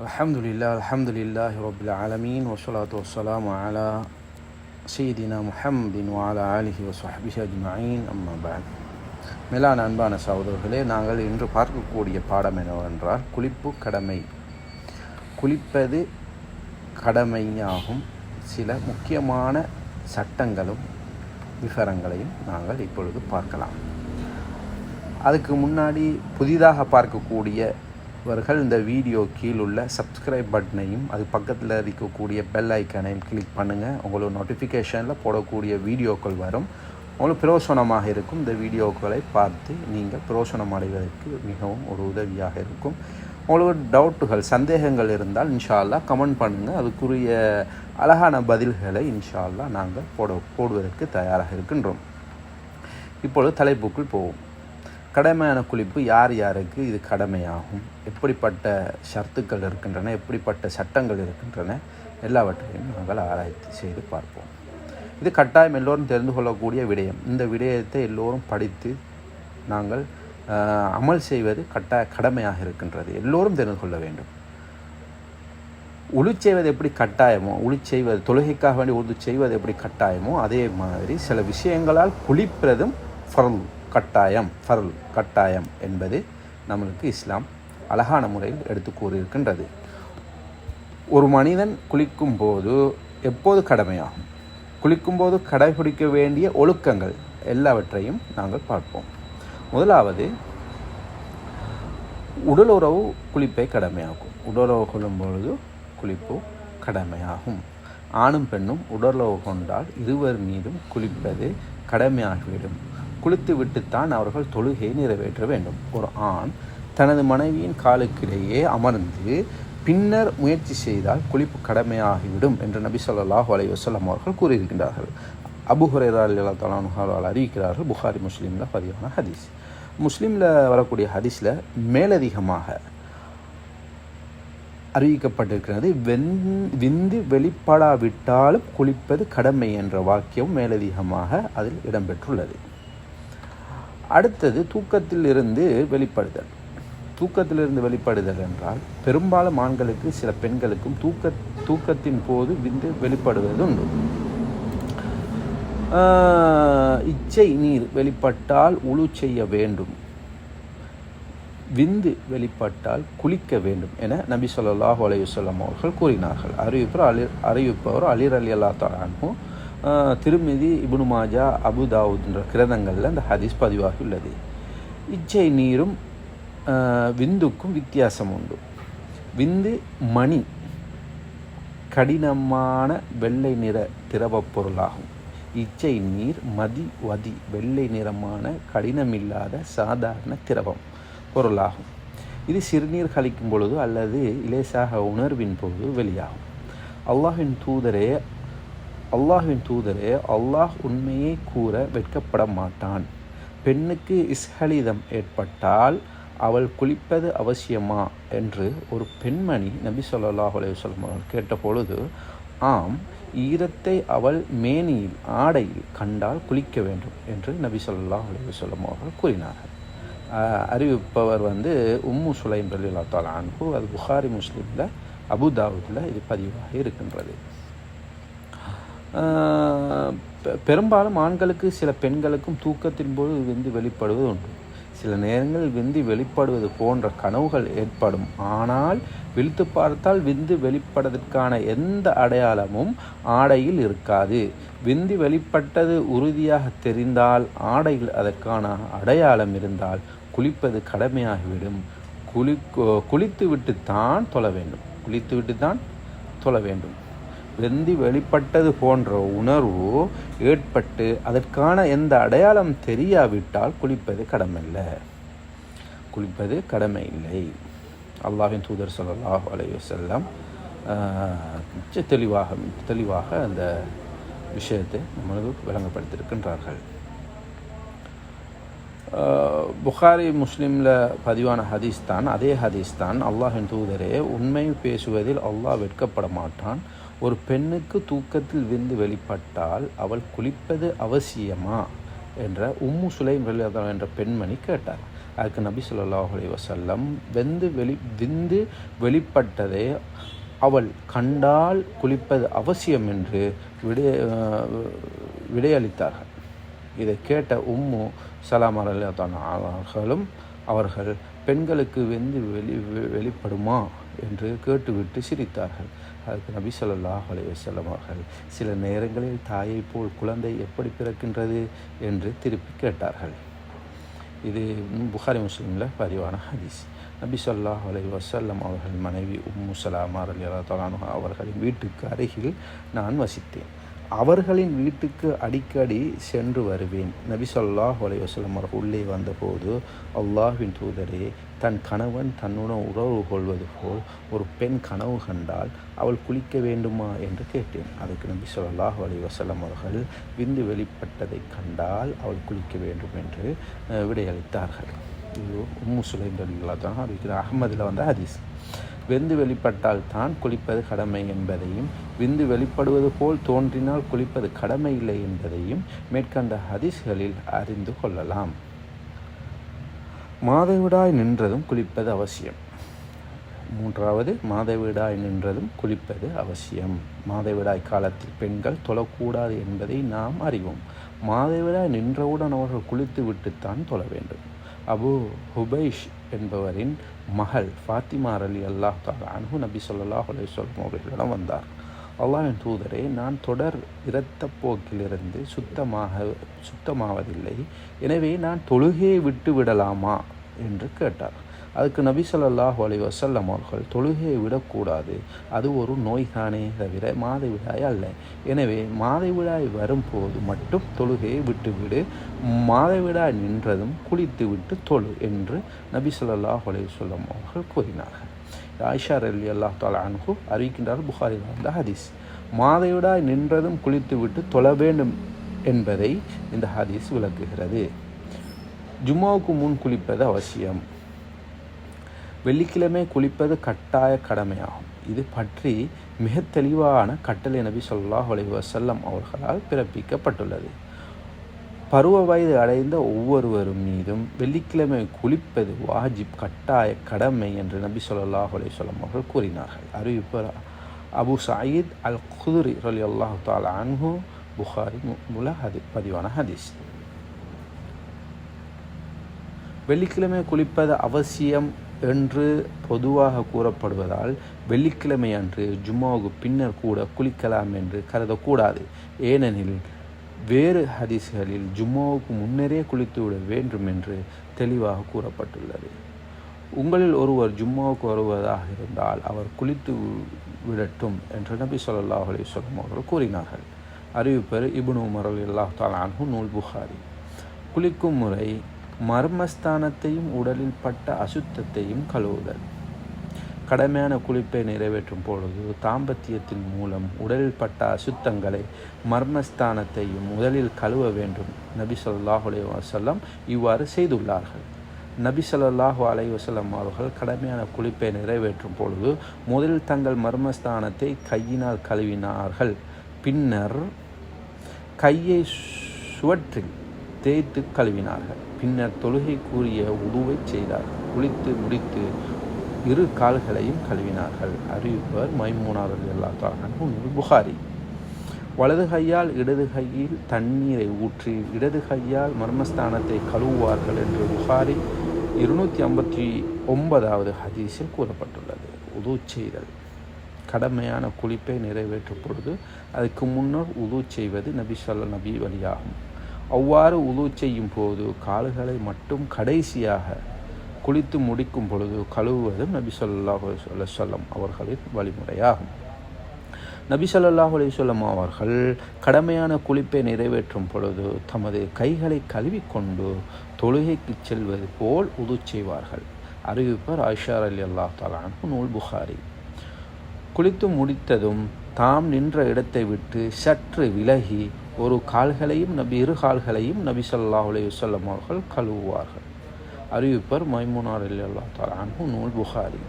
الحمد لله الحمد لله رب العالمين والصلاة والسلام على سيدنا محمد وعلى آله وصحبه أجمعين أما بعد மேலான அன்பான சகோதரர்களே நாங்கள் இன்று பார்க்கக்கூடிய பாடம் என்னவென்றால் குளிப்பு கடமை குளிப்பது கடமையாகும் சில முக்கியமான சட்டங்களும் விவரங்களையும் நாங்கள் இப்பொழுது பார்க்கலாம் அதுக்கு முன்னாடி புதிதாக பார்க்கக்கூடியவர்கள் இந்த வீடியோ கீழ் உள்ள சப்ஸ்கிரைப் பட்டனையும் அது பக்கத்தில் இருக்கக்கூடிய பெல் ஐக்கனையும் கிளிக் பண்ணுங்கள் உங்களுக்கு நோட்டிஃபிகேஷனில் போடக்கூடிய வீடியோக்கள் வரும். உங்களுக்கு பிரோசனமாக இருக்கும். இந்த வீடியோக்களை பார்த்து நீங்கள் பிரோசனம் அடைவதற்கு மிகவும் ஒரு உதவியாக இருக்கும். உங்களுக்கு டவுட்டுகள் சந்தேகங்கள் இருந்தால் இன்ஷால்லா கமெண்ட் பண்ணுங்கள் அதுக்குரிய அழகான பதில்களை இன்ஷால்லா நாங்கள் போட போடுவதற்கு தயாராக இருக்கின்றோம். இப்பொழுது தலைப்புக்குள் போவோம். கடமையான குளிப்பு யார் யாருக்கு இது கடமையாகும்? எப்படிப்பட்ட ஷர்த்துக்கள் இருக்கின்றன? எப்படிப்பட்ட சட்டங்கள் இருக்கின்றன? எல்லாவற்றையும் நாங்கள் ஆராய்ச்சி செய்து பார்ப்போம். இது கட்டாயம் எல்லோரும் தெரிந்து கொள்ளக்கூடிய விடயம். இந்த விடயத்தை எல்லோரும் படித்து நாங்கள் அமல் செய்வது கட்டாய கடமையாக இருக்கின்றது. எல்லோரும் தெரிந்து கொள்ள வேண்டும். உளி செய்வது எப்படி கட்டாயமோ உளி செய்வது தொழுகைக்காக வேண்டி உறுதி செய்வது எப்படி கட்டாயமோ அதே மாதிரி சில விஷயங்களால் குளிப்பதும் ஃபர்ல் கட்டாயம் ஃபர்ல் கட்டாயம் என்பது நம்மளுக்கு இஸ்லாம் அழகான முறையில் எடுத்து கூறியிருக்கின்றது. ஒரு மனிதன் குளிக்கும் போது எப்போது கடமையாகும்? குளிக்கும்போது கடைபிடிக்க வேண்டிய ஒழுக்கங்கள் எல்லாவற்றையும் நாங்கள் பார்ப்போம். முதலாவது உடலுறவு குளிப்பை கடமையாகும். உடலுறவு கொள்ளும் பொழுது குளிப்பு கடமையாகும். ஆணும் பெண்ணும் உடலுறவு கொண்டால் இருவர் மீதும் குளிப்பது கடமையாகிவிடும். குளித்து விட்டுத்தான் அவர்கள் தொழுகையை நிறைவேற்ற வேண்டும். ஒரு ஆண் தனது மனைவியின் காலுக்கிடையே அமர்ந்து பின்னர் முயற்சி செய்தால் குளிப்பு கடமையாகிவிடும் என்று நபி சொல்லாஹு அலைஹி வசலம் அவர்கள் கூறியிருக்கின்றார்கள். அபு ஹுரைரா அல்லாஹ் அறிவிக்கிறார்கள் புகாரி முஸ்லீமில் பதிவான ஹதீஸ். முஸ்லீமில் வரக்கூடிய ஹதீஸில் மேலதிகமாக அறிவிக்கப்பட்டிருக்கிறது வெந் விந்து வெளிப்படாவிட்டாலும் குளிப்பது கடமை என்ற வாக்கியம் மேலதிகமாக அதில் இடம்பெற்றுள்ளது. அடுத்தது தூக்கத்தில் இருந்து வெளிப்படுதல். தூக்கத்திலிருந்து வெளிப்படுதல் என்றால் பெரும்பாலும் ஆண்களுக்கு சில பெண்களுக்கும் தூக்க தூக்கத்தின் போது விந்து வெளிப்படுவது உண்டு ஆஹ், இச்சை நீர் வெளிப்பட்டால் உழு செய்ய வேண்டும். விந்து வெளிப்பட்டால் குளிக்க வேண்டும் என நபி சொல்லாஹு அலையுசல்லம் அவர்கள் கூறினார்கள். அறிவிப்பவர் அலி அறிவிப்பவர் அலிர் அலி அல்லா தாரானும் திருமிதி இபுனு மாஜா அபுதாவுதுன்ற கிரதங்களில் அந்த ஹதீஸ் பதிவாகி உள்ளது இச்சை நீரும் விந்துக்கும் வித்தியாசம் உண்டு. விந்து மணி கடினமான வெள்ளை நிற திரவப் பொருளாகும். இச்சை நீர் மதி வதி வெள்ளை நிறமான கடினமில்லாத சாதாரண திரவம் பொருளாகும். இது சிறுநீர் கழிக்கும் பொழுது அல்லது இலேசாக உணர்வின் போது வெளியாகும். அல்லாஹின் தூதரே அல்லாஹ்வின் தூதரே அல்லாஹ் உண்மையை கூற வெட்கப்பட மாட்டான் பெண்ணுக்கு இஸ்ஹலிதம் ஏற்பட்டால் அவள் குளிப்பது அவசியமா? என்று ஒரு பெண்மணி நபி சொல்லாஹ் அலையுசல்லம் அவர்கள் கேட்டபொழுது ஆம் ஈரத்தை அவள் மேனியில் ஆடையில் கண்டால் குளிக்க வேண்டும் என்று நபி சொல்லாஹ் அலையுசல்லம் அவர்கள் கூறினார்கள். அறிவிப்பவர் வந்து உம்மு சுலைம் ரலில்லா தாலா அது புகாரி முஸ்லீமில் அபுதாவுதில் இது பதிவாக இருக்கின்றது. பெரும்பாலும் ஆண்களுக்கு சில பெண்களுக்கும் தூக்கத்தின் போது விந்து வெளிப்படுவது உண்டு. சில நேரங்களில் விந்து வெளிப்படுவது போன்ற கனவுகள் ஏற்படும். ஆனால் விழித்து பார்த்தால் விந்து வெளிப்படுவதற்கான எந்த அடையாளமும் ஆடையில் இருக்காது. விந்து வெளிப்பட்டது உறுதியாக தெரிந்தால் ஆடையில் அதற்கான அடையாளம் இருந்தால் குளிப்பது கடமையாகிவிடும். குளி குளித்து விட்டுத்தான் தொழ வேண்டும். குளித்து விட்டுத்தான் தொழ வேண்டும். வெந்தி வெளிப்பட்டது போன்ற உணர்வு ஏற்பட்டு அதற்கான எந்த அடையாளம் தெரியாவிட்டால் குளிப்பது கடமில்லை குளிப்பது கடமை இல்லை அல்லாஹின் தூதர் ஸல்லல்லாஹு அலைஹி மிச்ச தெளிவாக தெளிவாக அந்த விஷயத்தை நம்மளுக்கு விளங்கப்படுத்தியிருக்கின்றார்கள். புகாரி முஸ்லீமில் பதிவான ஹதீஸ் தான். அதே ஹதீஸ் தான். அல்லாஹின் தூதரே உண்மை பேசுவதில் அல்லாஹ் வெட்கப்பட மாட்டான். ஒரு பெண்ணுக்கு தூக்கத்தில் விந்து வெளிப்பட்டால் அவள் குளிப்பது அவசியமா? என்ற உம்மு சுலைம் என்ற பெண்மணி கேட்டார். அதுக்கு நபி ஸல்லல்லாஹு வசல்லம் வெந்து வெளி விந்து வெளிப்பட்டதை அவள் கண்டால் குளிப்பது அவசியம் என்று விடை விடையளித்தார்கள். இதை கேட்ட உம்மு சலாம் அவர்களும் அவர்கள் பெண்களுக்கு வெந்து வெளி வெளிப்படுமா? என்று கேட்டுவிட்டு சிரித்தார்கள். அதுக்கு நபி ஸல்லல்லாஹு அலைஹி அவர்கள் சில நேரங்களில் தாயைப் போல் குழந்தை எப்படி பிறக்கின்றது? என்று திருப்பி கேட்டார்கள். இது புகாரி முஸ்லீமில் பதிவான ஹதீஸ். நபி சொல்லாஹ் அலைஹி அவர்கள் மனைவி உம்மு சலாமா ரலியல்லாஹு அவர்களின் வீட்டுக்கு அருகில் நான் வசித்தேன். அவர்களின் வீட்டுக்கு அடிக்கடி சென்று வருவேன். நபி சொல்லாஹ் அலைஹி அவர்கள் உள்ளே வந்தபோது அல்லாஹின் தூதரே தன் கணவன் தன்னுடன் உறவு கொள்வது போல் ஒரு பெண் கனவு கண்டால் அவள் குளிக்க வேண்டுமா என்று கேட்டேன். அதுக்கு நபி சொல்லாஹ் அலி வசலம் அவர்கள் விந்து வெளிப்பட்டதை கண்டால் அவள் குளிக்க வேண்டும் என்று விடையளித்தார்கள். இது உம்மு சுலைம் தான் அறிவிக்கிற அகமதில் வந்த ஹதீஸ். விந்து வெளிப்பட்டால் தான் குளிப்பது கடமை என்பதையும் விந்து வெளிப்படுவது போல் தோன்றினால் குளிப்பது கடமை இல்லை என்பதையும் மேற்கண்ட ஹதீஸ்களில் அறிந்து கொள்ளலாம். மாதவிடாய் நின்றதும் குளிப்பது அவசியம். மூன்றாவது மாதவிடாய் நின்றதும் குளிப்பது அவசியம். மாதவிடாய் காலத்தில் பெண்கள் தொழக்கூடாது என்பதை நாம் அறிவோம். மாதவிடாய் நின்றவுடன் அவர்கள் குளித்து விட்டுத்தான் தொழ வேண்டும். அபு ஹுபைஷ் என்பவரின் மகள் ஃபாத்திமா அலி அல்லாஹ் தாலா நபி சொல்லாஹ் அலைஹி அவர்களிடம் வந்தார். அல்லாஹ்வின் தூதரே நான் தொடர் இரத்தப்போக்கிலிருந்து சுத்தமாக சுத்தமாவதில்லை. எனவே நான் தொழுகையை விட்டு விடலாமா? என்று கேட்டார். அதுக்கு நபி சொல்லாஹு அலி வசல்லம் அவர்கள் தொழுகையை விடக்கூடாது. அது ஒரு நோய்தானே தவிர மாதவிடாய் அல்ல. எனவே மாதவிடாய் வரும்போது மட்டும் தொழுகையை விட்டுவிடு. மாதவிடாய் நின்றதும் குளித்து விட்டு தொழு என்று நபி சொல்லாஹு அலி வஸல்லம் அவர்கள் கூறினார்கள். ஆயிஷா அலி அல்லாஹ் தாலா அறிவிக்கின்றார் புகாரில் வந்த ஹதீஸ் மாதவிடாய் நின்றதும் குளித்து விட்டு தொழ வேண்டும் என்பதை இந்த ஹதீஸ் விளக்குகிறது. ஜும்மாவுக்கு முன் குளிப்பது அவசியம். வெள்ளிக்கிழமை குளிப்பது கட்டாய கடமையாகும். இது பற்றி மிக தெளிவான கட்டளை நபி ஸல்லல்லாஹு அலைஹி அவர்களால் பிறப்பிக்கப்பட்டுள்ளது. பருவ வயது அடைந்த ஒவ்வொருவரும் மீதும் வெள்ளிக்கிழமை குளிப்பது வாஜிப் கட்டாய கடமை என்று நபி சொல்லாஹ் அலைஹி அவர்கள் கூறினார்கள். அறிவிப்பர் அபு சாயித் அல் குதுரி ரலி அல்லாஹு தாலா அன்ஹு புகாரி முல ஹதி பதிவான ஹதீஸ். வெள்ளிக்கிழமை குளிப்பது அவசியம் என்று பொதுவாக கூறப்படுவதால் வெள்ளிக்கிழமை அன்று ஜும்மாவுக்கு பின்னர் கூட குளிக்கலாம் என்று கருதக்கூடாது. ஏனெனில் வேறு ஹதீஸ்களில் ஜும்மாவுக்கு முன்னரே குளித்து விட வேண்டும் என்று தெளிவாக கூறப்பட்டுள்ளது. உங்களில் ஒருவர் ஜும்மாவுக்கு வருவதாக இருந்தால் அவர் குளித்து விடட்டும் என்று நபி சொல்லா அலி வஸல்லம் அவர்கள் கூறினார்கள். அறிவிப்பர் இபுனு உமர் அல்லாஹ் தாலான்ஹு நூல் புகாரி. குளிக்கும் முறை மர்மஸ்தானத்தையும் உடலில் பட்ட அசுத்தத்தையும் கழுவுதல். கடமையான குளிப்பை நிறைவேற்றும் பொழுது தாம்பத்தியத்தின் மூலம் உடலில் பட்ட அசுத்தங்களை மர்மஸ்தானத்தையும் முதலில் கழுவ வேண்டும். நபி ஸல்லல்லாஹு அலைஹி இவ்வாறு செய்துள்ளார்கள். நபி சொல்லாஹு அலைஹி அவர்கள் கடமையான குளிப்பை நிறைவேற்றும் பொழுது முதலில் தங்கள் மர்மஸ்தானத்தை கையினால் கழுவினார்கள். பின்னர் கையை சுவற்றில் தேய்த்து கழுவினார்கள். பின்னர் தொழுகை கூறிய உருவை செய்தார்கள். குளித்து முடித்து இரு கால்களையும் கழுவினார்கள். அறிவிப்பவர் மைமூனார் எல்லா தாலு புகாரி. வலது கையால் இடது கையில் தண்ணீரை ஊற்றி இடது கையால் மர்மஸ்தானத்தை கழுவுவார்கள் என்று புகாரி இருநூற்றி ஐம்பத்தி ஒன்பதாவது ஹதீஸில் கூறப்பட்டுள்ளது. உது செய்தல். கடமையான குளிப்பை நிறைவேற்றும் பொழுது அதுக்கு முன்னர் உது செய்வது நபி சொல்ல நபி வழியாகும். அவ்வாறு உது செய்யும் போது கால்களை மட்டும் கடைசியாக குளித்து முடிக்கும் பொழுது கழுவுவதும் நபி சொல்லாஹ் சொல்லம் அவர்களின் வழிமுறையாகும். நபி ஸல்லல்லாஹு அவர்கள் கடமையான குளிப்பை நிறைவேற்றும் பொழுது தமது கைகளை கழுவிக்கொண்டு தொழுகைக்கு செல்வது போல் உது செய்வார்கள். அறிவிப்பர் ஐஷார் அலி அல்லா தாலான் நூல் புகாரி. குளித்து முடித்ததும் தாம் நின்ற இடத்தை விட்டு சற்று விலகி ஒரு கால்களையும் நபி இரு கால்களையும் நபி ஸல்லல்லாஹு அலையுசல்லம் அவர்கள் கழுவுவார்கள். அறிவிப்பர் மைமுனார் அலி அல்லா நூல் புகாரி.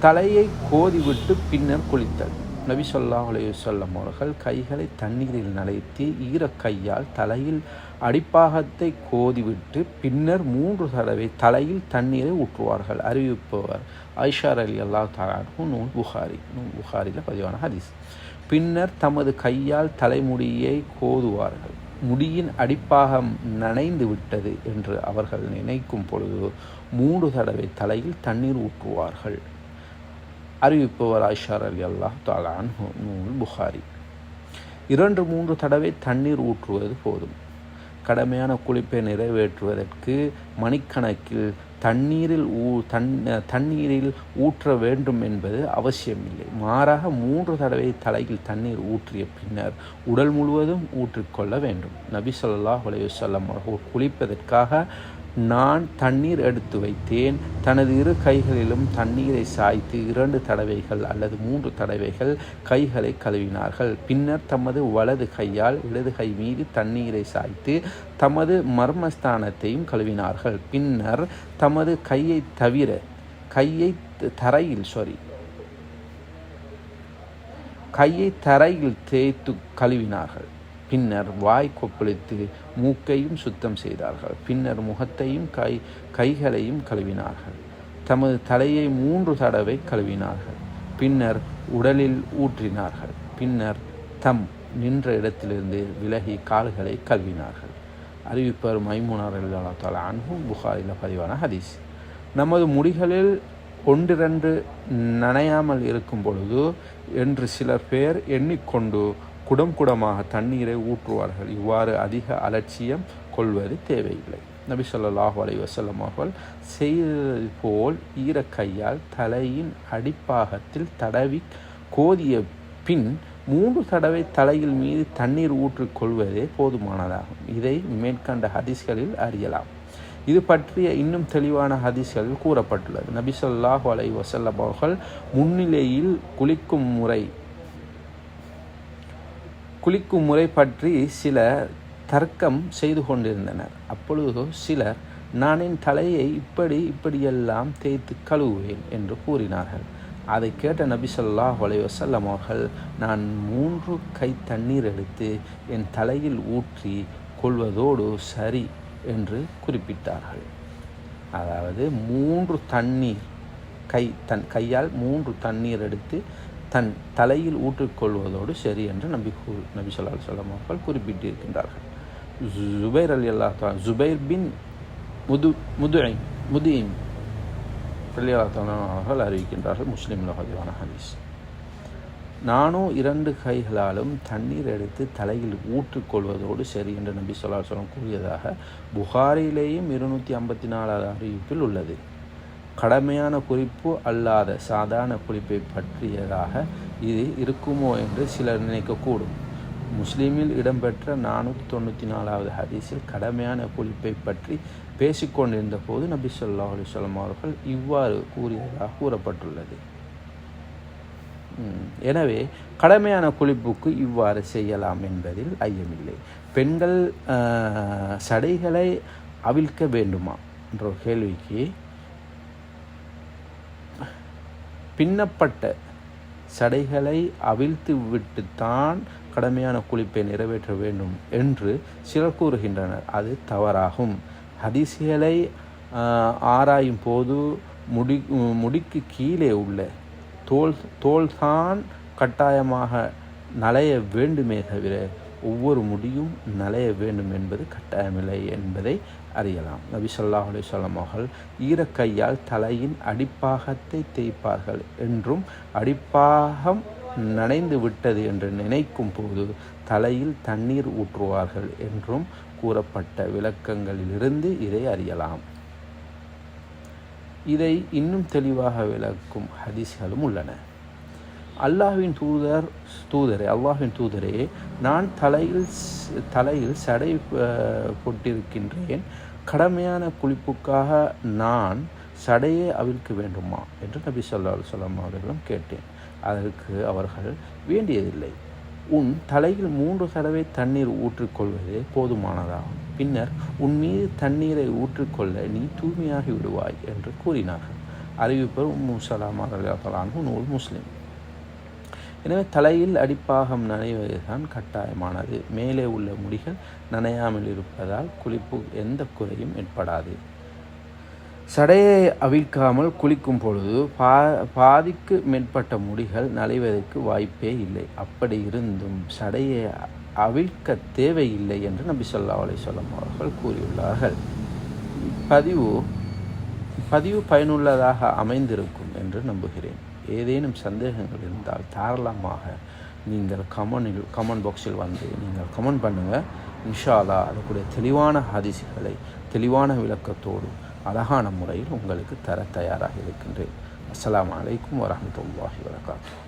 தலையை கோதிவிட்டு பின்னர் குளித்தல். நபி சொல்லா அலையுசல்லம் அவர்கள் கைகளை தண்ணீரில் நனைத்து ஈரக்கையால் தலையில் அடிப்பாகத்தை கோதிவிட்டு பின்னர் மூன்று தடவை தலையில் தண்ணீரை ஊற்றுவார்கள். அறிவிப்பவர் ஐஷார் அலி அல்லா தாலானு நூல் புகாரி. நூல் புகாரியில் பதிவான ஹதீஸ். பின்னர் தமது கையால் தலைமுடியை கோதுவார்கள். முடியின் அடிப்பாகம் நனைந்து விட்டது என்று அவர்கள் நினைக்கும் பொழுது மூன்று தடவை தலையில் தண்ணீர் ஊற்றுவார்கள். அறிவிப்பவர் ஐஷார் அலி அல்லாஹ் தாலான் நூல் புகாரி. இரண்டு மூன்று தடவை தண்ணீர் ஊற்றுவது போதும். கடமையான குளிப்பை நிறைவேற்றுவதற்கு மணிக்கணக்கில் தண்ணீரில் ஊ தண் தண்ணீரில் ஊற்ற வேண்டும் என்பது அவசியமில்லை. மாறாக மூன்று தடவை தலையில் தண்ணீர் ஊற்றிய பின்னர் உடல் முழுவதும் ஊற்றிக்கொள்ள வேண்டும். நபி சொல்லாஹ் சொல்லம் அவர்கள் குளிப்பதற்காக நான் தண்ணீர் எடுத்து வைத்தேன். தனது இரு கைகளிலும் தண்ணீரை சாய்த்து இரண்டு தடவைகள் அல்லது மூன்று தடவைகள் கைகளை கழுவினார்கள். பின்னர் தமது வலது கையால் இடது கை மீது தண்ணீரை சாய்த்து தமது மர்மஸ்தானத்தையும் கழுவினார்கள். பின்னர் தமது கையை தவிர கையை தரையில் சாரி கையை தரையில் தேய்த்து கழுவினார்கள். பின்னர் வாய் கொப்பளித்து மூக்கையும் சுத்தம் செய்தார்கள். பின்னர் முகத்தையும் கை கைகளையும் கழுவினார்கள். தமது தலையை மூன்று தடவை கழுவினார்கள். பின்னர் உடலில் ஊற்றினார்கள். பின்னர் தம் நின்ற இடத்திலிருந்து விலகி கால்களை கழுவினார்கள். அறிவிப்பர் மைமுனார் அல்லாத்தால அன்பும் புகாரில் பதிவான ஹதீஸ். நமது முடிகளில் ஒன்றிரண்டு நனையாமல் இருக்கும் பொழுது என்று சிலர் பேர் எண்ணிக்கொண்டு குடம் குடமாக தண்ணீரை ஊற்றுவார்கள். இவ்வாறு அதிக அலட்சியம் கொள்வது தேவையில்லை. நபி சொல்லாஹு அலை வசல்லம் அவர்கள் செய்தது போல் ஈரக்கையால் தலையின் அடிப்பாகத்தில் தடவி கோதிய பின் மூன்று தடவை தலையில் மீது தண்ணீர் ஊற்றிக் கொள்வதே போதுமானதாகும். இதை மேற்கண்ட ஹதீஸ்களில் அறியலாம். இது பற்றிய இன்னும் தெளிவான ஹதீஸ்களில் கூறப்பட்டுள்ளது. நபி சொல்லாஹு அலை வசல்லம் அவர்கள் முன்னிலையில் குளிக்கும் முறை குளிக்கும் முறை பற்றி சில தர்க்கம் செய்து கொண்டிருந்தனர். அப்பொழுது சிலர் நான் என் தலையை இப்படி இப்படியெல்லாம் தேய்த்து கழுவுவேன் என்று கூறினார்கள். அதை கேட்ட நபி சொல்லா வசல்லம் அவர்கள் நான் மூன்று கை தண்ணீர் எடுத்து என் தலையில் ஊற்றி கொள்வதோடு சரி என்று குறிப்பிட்டார்கள். அதாவது மூன்று தண்ணீர் கை தன் கையால் மூன்று தண்ணீர் எடுத்து தன் தலையில் ஊற்றிக்கொள்வதோடு சரி என்று நபி நபி சொல்லா சொல்லம் அவர்கள் குறிப்பிட்டிருக்கின்றார்கள். ஜுபைர் அலி அல்லா ஜுபைர் பின் முது முதுஐ முதுஇம் அலி அல்லா அவர்கள் அறிவிக்கின்றார்கள் முஸ்லீம் பதிவான ஹதீஸ். நானும் இரண்டு கைகளாலும் தண்ணீர் எடுத்து தலையில் ஊற்றிக்கொள்வதோடு சரி என்று நபி சொல்லா சொல்லம் கூறியதாக புகாரிலேயும் இருநூற்றி ஐம்பத்தி நாலாவது அறிவிப்பில் உள்ளது. கடமையான குறிப்பு அல்லாத சாதாரண குறிப்பை பற்றியதாக இது இருக்குமோ என்று சிலர் நினைக்கக்கூடும். முஸ்லீமில் இடம்பெற்ற நானூற்றி தொண்ணூற்றி நாலாவது ஹதீஸில் கடமையான குறிப்பை பற்றி பேசிக்கொண்டிருந்த போது நபி சொல்லா அலிஸ்லாம் அவர்கள் இவ்வாறு கூறியதாக கூறப்பட்டுள்ளது. எனவே கடமையான குளிப்புக்கு இவ்வாறு செய்யலாம் என்பதில் ஐயமில்லை. பெண்கள் சடைகளை அவிழ்க்க வேண்டுமா? என்ற கேள்விக்கு பின்னப்பட்ட சடைகளை அவிழ்த்து விட்டுத்தான் கடமையான குளிப்பை நிறைவேற்ற வேண்டும் என்று சிலர் கூறுகின்றனர். அது தவறாகும். ஹதிசிகளை ஆராயும் போது முடி முடிக்கு கீழே உள்ள தோல் தோல்தான் கட்டாயமாக நலைய வேண்டுமே தவிர ஒவ்வொரு முடியும் நலைய வேண்டும் என்பது கட்டாயமில்லை என்பதை அறியலாம். நபி சொல்லாஹ் அலிசல்லாம் அவர்கள் ஈரக்கையால் தலையின் அடிப்பாகத்தை தேய்ப்பார்கள் என்றும் அடிப்பாகம் நனைந்து விட்டது என்று நினைக்கும் போது தலையில் தண்ணீர் ஊற்றுவார்கள் என்றும் கூறப்பட்ட விளக்கங்களிலிருந்து இதை அறியலாம். இதை இன்னும் தெளிவாக விளக்கும் ஹதீஸ்களும் உள்ளன. அல்லாஹ்வின் தூதர் தூதரே அல்லாஹின் தூதரே நான் தலையில் தலையில் சடை போட்டிருக்கின்றேன். கடமையான குளிப்புக்காக நான் சடையை அவிழ்க்க வேண்டுமா? என்று நபி சொல்லா சொல்லம் அவர்களிடம் கேட்டேன். அதற்கு அவர்கள் வேண்டியதில்லை. உன் தலையில் மூன்று தடவை தண்ணீர் ஊற்றிக்கொள்வதே போதுமானதாகும் பின்னர் உன் மீது தண்ணீரை ஊற்றிக்கொள்ள நீ தூய்மையாகி விடுவாய் என்று கூறினார்கள். அறிவிப்பர் உம்மு சலாம் நூல் முஸ்லீம். எனவே தலையில் அடிப்பாகம் நனைவதுதான் கட்டாயமானது. மேலே உள்ள முடிகள் நனையாமல் இருப்பதால் குளிப்பு எந்த குறையும் ஏற்படாது. சடையை அவிழ்க்காமல் குளிக்கும் பொழுது பா பாதிக்கு மேற்பட்ட முடிகள் நலைவதற்கு வாய்ப்பே இல்லை. அப்படி இருந்தும் சடையை அவிழ்க்க தேவையில்லை என்று நபி சொல்லா அலிசல்லாம் அவர்கள் கூறியுள்ளார்கள். பதிவு பதிவு பயனுள்ளதாக அமைந்திருக்கும் என்று நம்புகிறேன். ஏதேனும் சந்தேகங்கள் இருந்தால் தாராளமாக நீங்கள் கமெண்டில் கமெண்ட் பாக்ஸில் வந்து நீங்கள் கமெண்ட் பண்ணுங்கள் இன்ஷாலா அதுக்குடைய தெளிவான ஹதிசுகளை தெளிவான விளக்கத்தோடு அழகான முறையில் உங்களுக்கு தர தயாராக இருக்கின்றேன். அஸ்லாம் வலைக்கம் வரமத்துல்லாஹி வரகாத்து